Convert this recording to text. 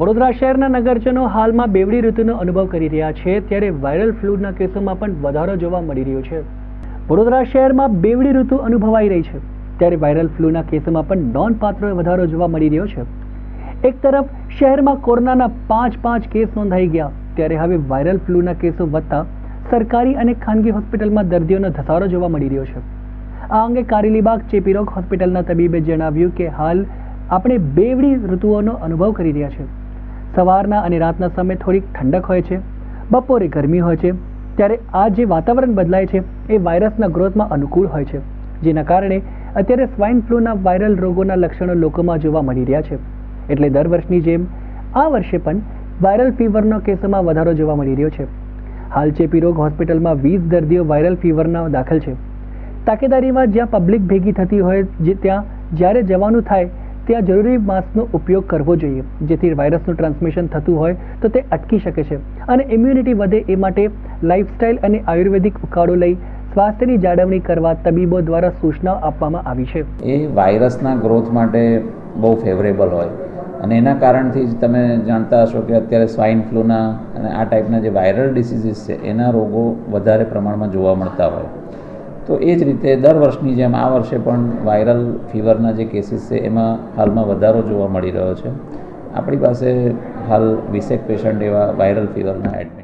વડોદરા શહેરના નગરજનો હાલમાં બેવડી ઋતુનો અનુભવ કરી રહ્યા છે. ત્યારે વાયરલ ફ્લૂના કેસોમાં પણ વધારો જોવા મળી રહ્યો છે. વડોદરા શહેરમાં બેવડી ઋતુ અનુભવાઈ રહી છે. ત્યારે વાયરલ ફ્લૂના કેસોમાં પણ નોંધપાત્ર વધારો જોવા મળી રહ્યો છે. એક તરફ શહેરમાં કોરોનાના પાંચ પાંચ કેસ નોંધાઈ ગયા. ત્યારે હવે વાયરલ ફ્લૂના કેસો વધતા સરકારી અને ખાનગી હોસ્પિટલમાં દર્દીઓનો ધસારો જોવા મળી રહ્યો છે. આ અંગે કારેલીબાગ ચેપીરોગ હોસ્પિટલના તબીબે જણાવ્યું કે હાલ આપણે બેવડી ઋતુઓનો અનુભવ કરી રહ્યા છે. સવારના અને રાતના સમયે થોડીક ઠંડક હોય છે, બપોરે ગરમી હોય છે, ત્યારે આ જે વાતાવરણ બદલાય છે, એ વાયરસના ગ્રોથમાં અનુકૂળ હોય છે, જેના કારણે અત્યારે સ્વાઇન ફ્લૂના વાયરલ રોગોના લક્ષણો લોકોમાં જોવા મળી રહ્યા છે. એટલે દર વર્ષની જેમ, આ વર્ષે પણ વાયરલ ફીવરનો કેસોમાં વધારો જોવા મળી રહ્યો છે. હાલ ચેપી રોગ હોસ્પિટલમાં વીસ દર્દીઓ વાયરલ ફીવરના દાખલ છે. તાકેદારીમાં જ્યાં પબ્લિક ભેગી થતી હોય, જે ત્યાં જ્યારે જવાનું થાય ત્યાં જરૂરી માસ્કનો ઉપયોગ કરવો જોઈએ. જેથી વાયરસનું ટ્રાન્સમિશન થતું હોય તો તે અટકી શકે છે. અને ઇમ્યુનિટી વધે એ માટે લાઇફસ્ટાઇલ અને આયુર્વેદિક ઉકાળો લઈ સ્વાસ્થ્યની જાળવણી કરવા તબીબો દ્વારા સૂચના આપવામાં આવી છે. એ વાયરસના ગ્રોથ માટે બહુ ફેવરેબલ હોય. અને એના કારણથી જ તમે જાણતા હશો કે અત્યારે સ્વાઇન ફ્લૂના અને આ ટાઈપના જે વાયરલ ડિસીઝીસ છે, એના રોગો વધારે પ્રમાણમાં જોવા મળતા હોય. તો એ જ રીતે દર વર્ષની જેમ આ વર્ષે પણ વાયરલ ફીવરના જે કેસીસ છે, એમાં હાલમાં વધારો જોવા મળી રહ્યો છે. આપણી પાસે હાલ વીસેક પેશન્ટ એવા વાયરલ ફીવરના એડમિટ